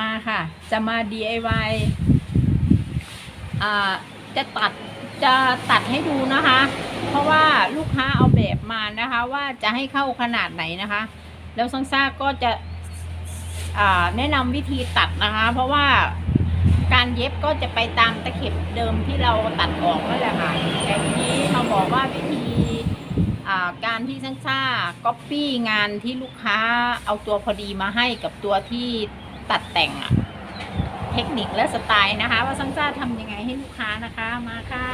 มาค่ะ จะมา DIY อ่าจะตัดจะตัดให้ดูนะคะ เพราะว่าลูกค้าเอาแบบมานะคะ ว่าจะให้เข้าขนาดไหนนะคะ แล้วซังซ่าก็จะแนะนำวิธีตัดนะคะ เพราะว่าการเย็บก็จะไปตามตะเข็บเดิมที่เราตัดออกนั่นแหละค่ะแต่ทีนี้มาบอกว่าวิธีการที่ซังซ่าก๊อปปี้งานที่ลูกค้าเอาตัวพอดีมาให้กับตัวที่ ตัดแต่งอะเทคนิคและสไตล์นะคะ ว่าซังซ่าทำยังไงให้ลูกค้านะคะมาค่ะ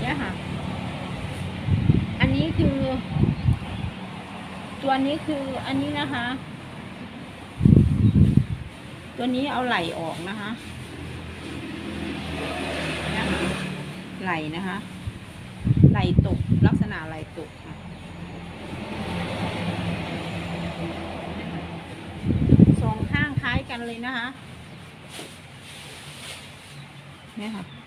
เนี่ยค่ะ อันนี้คือ ตัวนี้คืออันนี้นะคะ ตัวนี้เอาไหลออกนะคะ ไหลนะคะ ลตก ลักษณะไหลตกค่ะสองข้างคล้ายกันเลยนะคะเนี่ยค่ะ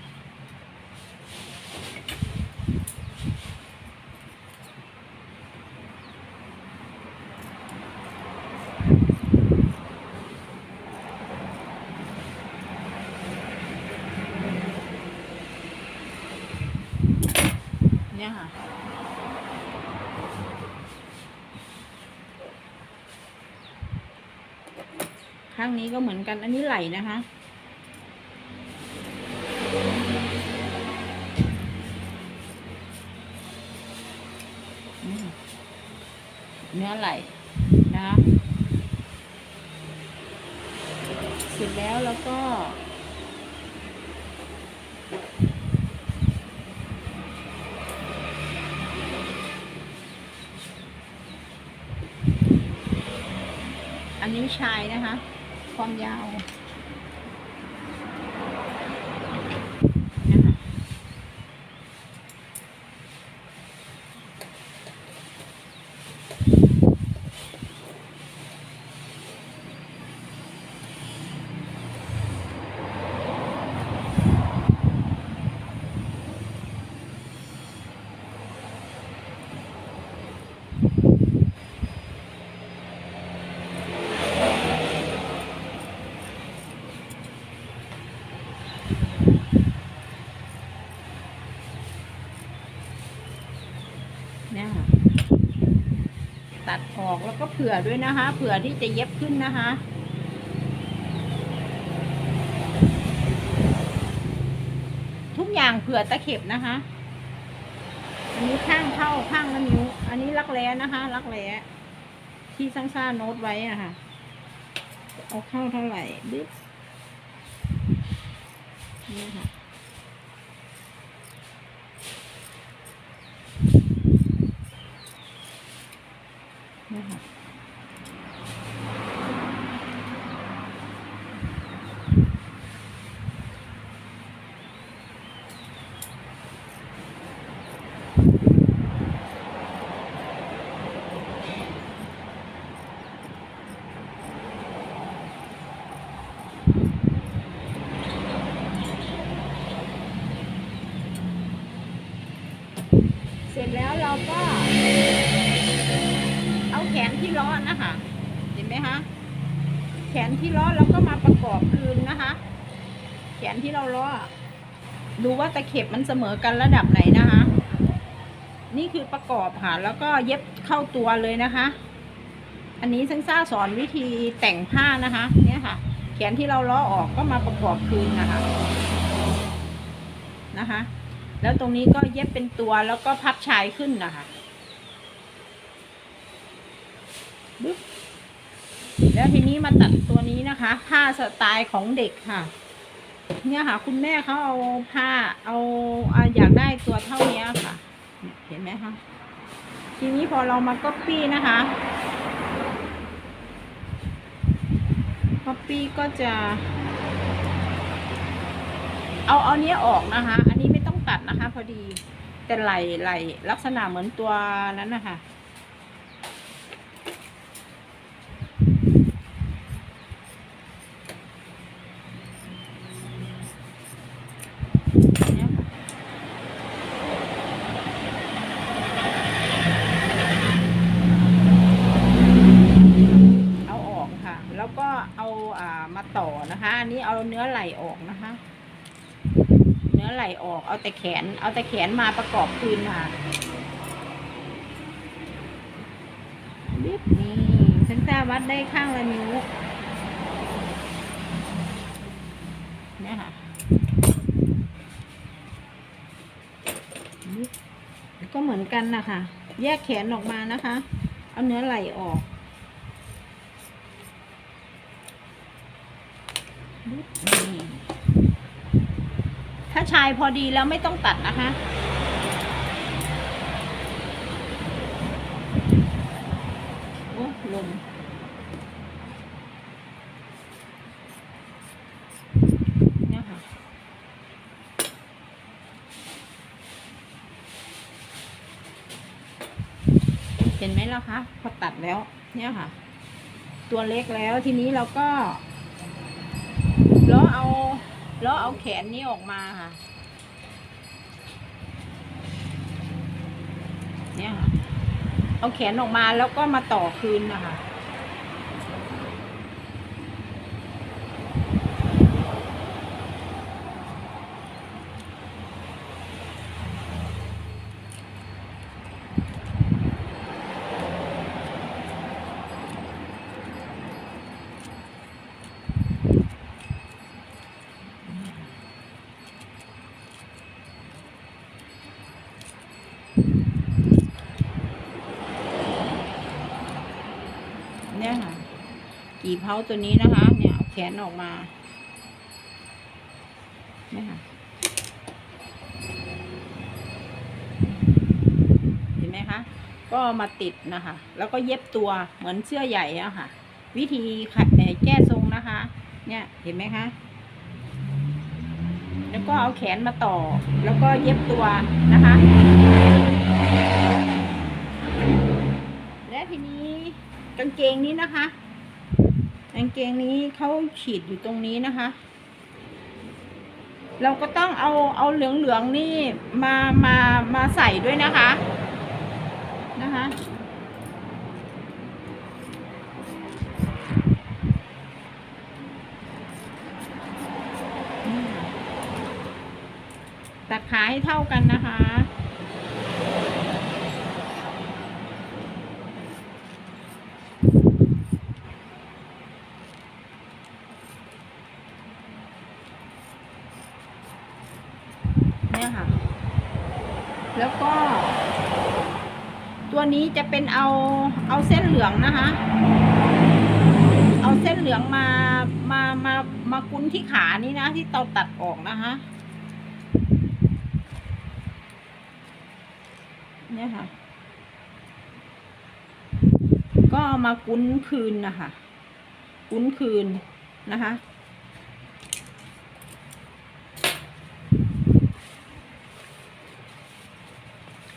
ข้างนี้ก็เหมือนกันอันนี้ไหลนะคะนี่ค่ะเนื้อไหลนะคะเสร็จแล้วแล้วก็อันนี้ชายนะคะ ความยาว ออกแล้วก็เผื่อด้วยนะคะ เผื่อที่จะเย็บขึ้นนะคะทุกอย่างเผื่อตะเข็บนะคะ อันนี้ข้างเข้าข้างละนิ้ว อันนี้รักแร้นะคะ รักแร้ที่ซังซ่าโน้ตไว้อะค่ะ เอาเข้าเท่าไหร่บึ๊บนี่ค่ะ แล้วเราก็ เอาแขนที่ล้อนะคะ เห็นไหมคะ แขนที่ล้อเราก็มาประกอบคืนนะคะ แขนที่เราล้อ ดูว่าตะเข็บมันเสมอกันระดับไหนนะคะ นี่คือประกอบค่ะ แล้วก็เย็บเข้าตัวเลยนะคะ อันนี้ซังซ่าสอนวิธีแต่งผ้านะคะ เนี่ยค่ะ แขนที่เราล้อออกก็มาประกอบคืนนะคะ นะคะ แล้วตรงนี้ก็เย็บเป็นตัวแล้วก็พับชายขึ้นนะคะบึ๊บแล้วทีนี้มาตัดตัวนี้นะคะ ผ้าสไตล์ของเด็กค่ะ เนี่ยค่ะ คุณแม่เขาเอาผ้าเอาเอาอยากได้ตัวเท่านี้ค่ะเนี่ยเห็นไหมคะทีนี้พอเรามาก๊อปปี้นะคะก๊อปปี้ก็จะ เอาเอาเนี้ยออกนะคะอั นะคะ พอดี แต่ไหลไหลลักษณะเหมือนตัวนั้นนะคะเอาออกค่ะแล้วก็เอาอ่ามาต่อนะคะ อันนี้เอาเนื้อไหลออกนะคะ นื้อไหล่ออก เอาแต่แขน เอาแต่แขนมาประกอบคืนค่ะนิดนี่เซนซ่าวัดได้ข้างละนิ้วเนี่ยค่ะก็เหมือนกันนะคะ แยกแขนออกมานะคะ เอาเนื้อไหล่ออกนิดนี่ ถ้าชายพอดีแล้วไม่ต้องตัดนะคะโอ้ลมเนี่ยค่ะ เห็นไหมล่ะคะ พอตัดแล้ว เนี่ยค่ะ ตัวเล็กแล้วทีนี้เราก็แล้วเอา แล้วเอาแขนนี้ออกมาค่ะ เนี่ยค่ะ เอาแขนออกมาแล้วก็มาต่อคืนนะคะ เพาตัวนี้นะคะ เนี่ยเอาแขนออกมาเนี่ยค่ะเห็นไหมคะ ก็มาติดนะคะ แล้วก็เย็บตัวเหมือนเสื้อใหญ่อะค่ะ วิธีขัดแก้ทรงนะคะ เนี่ยเห็นไหมคะแล้วก็เอาแขนมาต่อ แล้วก็เย็บตัวนะคะ และทีนี้กางเกงนี้นะคะ กางเกงนี้เขาขีดอยู่ตรงนี้นะคะ เราก็ต้องเอาเอาเหลืองๆนี่มามามาใส่ด้วยนะคะนะคะตัดขาให้เท่ากันนะคะ นี่ยค่ะแล้วก็ ตัวนี้จะเป็นเอาเอาเส้นเหลืองนะคะ เอาเส้นเหลืองมามามามากุ้นที่ขานี่นะที่เตาตัดออกนะคะเนี่ยค่ะ ก็มากุ้นคืนนะคะ กุ้นคืนนะคะ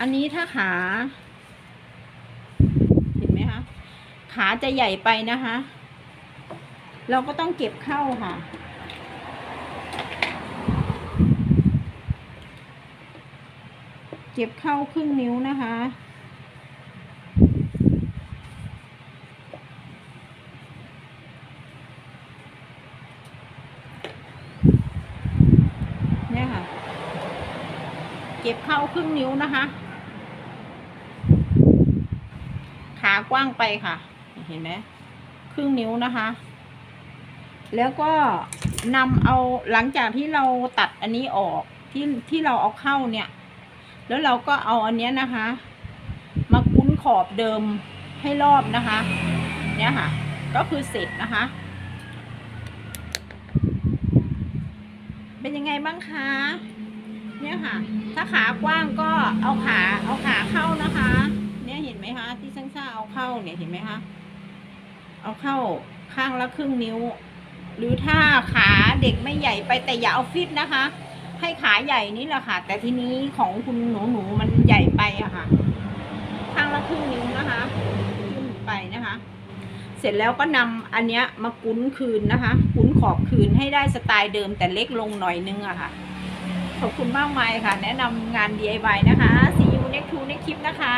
อันนี้ถ้าขา เห็นไหมคะ ขาจะใหญ่ไปนะคะ เราก็ต้องเก็บเข้าค่ะ เก็บเข้าครึ่งนิ้วนะคะเนี่ค่ะเก็บเข้าครึ่งนิ้วนะคะ ขากว้างไปค่ะ เห็นไหมครึ่งนิ้วนะคะ แล้วก็นำเอาหลังจากที่เราตัดอันนี้ออกที่ที่เราเอาเข้าเนี่ย แล้วเราก็เอาอันเนี้ยนะคะ มาคุ้นขอบเดิมให้รอบนะคะ เนี่ยค่ะ ก็คือเสร็จนะคะ เป็นยังไงบ้างคะเนี่ยค่ะ ถ้าขากว้างก็เอาขาเอาขาเข้านะคะ เนี่ยเห็นไหมคะที่ช่าง เอาเข้าเนี่ยเห็นไหมคะ เอาเข้าข้างละครึ่งนิ้ว หรือถ้าขาเด็กไม่ใหญ่ไปแต่อย่าเอาฟิตนะคะ ให้ขาใหญ่นี่แหละค่ะ แต่ทีนี้ของคุณหนูหนูๆมันใหญ่ไปอะค่ะ ข้างละครึ่งนิ้วนะคะขึ้นไปนะคะ เสร็จแล้วก็นำอันเนี้ยมากุ้นคืนนะคะกุ้นขอบคืนให้ได้สไตล์เดิมแต่เล็กลงหน่อยนึงอะค่ะขอบคุณมากมายค่ะ แนะนำงาน DIY นะคะ see you next to next คลิปนะคะ